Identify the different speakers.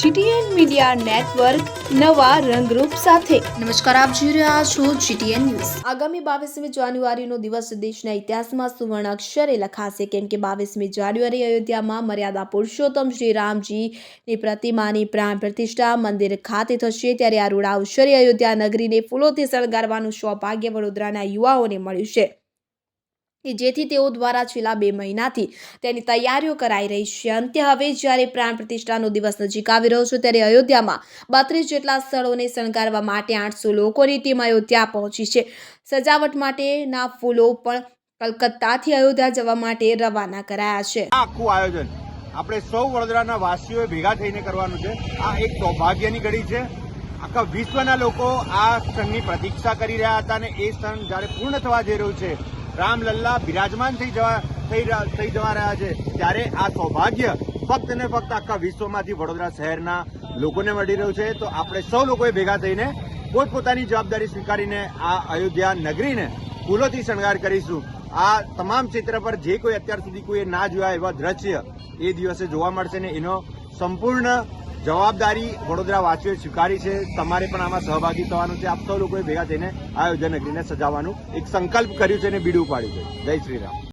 Speaker 1: GTN media network નવા રંગરૂપ સાથે.
Speaker 2: નમસ્કાર આપ જોઈ રહ્યા છો જીટીએન ન્યૂઝ.
Speaker 1: આગામી બાવીસમી જાન્યુઆરીનો દિવસ દેશના ઇતિહાસમાં સુવર્ણ અક્ષરે લખાશે કેમ કે બાવીસમી જાન્યુઆરી અયોધ્યામાં મર્યાદા પુરુષોત્તમ શ્રી રામજીની પ્રતિમાની પ્રાણ પ્રતિષ્ઠા મંદિર ખાતે થશે. ત્યારે આ રૂડા અવસરે અયોધ્યા નગરીને ફૂલોથી શણગારવાનું સૌભાગ્ય વડોદરાના યુવાઓને મળ્યું છે. જેથી તેઓ દ્વારા છેલ્લા બે મહિનાથી તેની તૈયારીઓ કરાઈ રહી છે. અંતે હવે જ્યારે પ્રાણ પ્રતિષ્ઠાનો દિવસ નજીક આવી રહ્યો છે ત્યારે અયોધ્યામાં બત્રીસ જેટલા સ્થળોને શણગારવા માટે આઠસો લોકોની ટીમ અયોધ્યા પહોંચી છે. સજાવટ માટેના ફૂલો પણ કલકત્તાથી અયોધ્યા જવા માટે રવાના કરાયા છે.
Speaker 3: આખું આયોજન આપણે સૌ વડોદરાના વાસીઓએ ભેગા થઈને કરવાનું છે. આ એક સૌભાગ્યની ઘડી છે. આખા વિશ્વના લોકો આ ક્ષણની પ્રતીક્ષા કરી રહ્યા હતા અને એ ક્ષણ જ્યારે પૂર્ણ થવા જઈ રહ્યું છે રામલલ્લા બિરાજમાન થઈ જવા થઈ જવા રહ્યા છે. ત્યારે આ સૌભાગ્ય ફક્ત ને ફક્ત આખા વિશ્વમાંથી વડોદરા શહેરના લોકોને મળી રહ્યું છે. તો આપણે સૌ લોકોએ ભેગા થઈને પોતપોતાની જવાબદારી સ્વીકારીને આ અયોધ્યા નગરીને ફૂલોથી શણગાર કરીશું. આ તમામ ક્ષેત્ર પર જે કોઈ અત્યાર સુધી કોઈએ ના જોયા એવા દ્રશ્ય એ દિવસે જોવા મળશે ને એનો સંપૂર્ણ જવાબદારી વડોદરા વાસીઓએ સ્વીકારી છે. તમારે પણ આમાં સહભાગી થવાનું છે. આપ સૌ લોકોએ ભેગા થઈને આયોજન નગરીને સજાવવાનું એક સંકલ્પ કર્યું છે અને બીડું પાડ્યું છે. જય શ્રી રામ.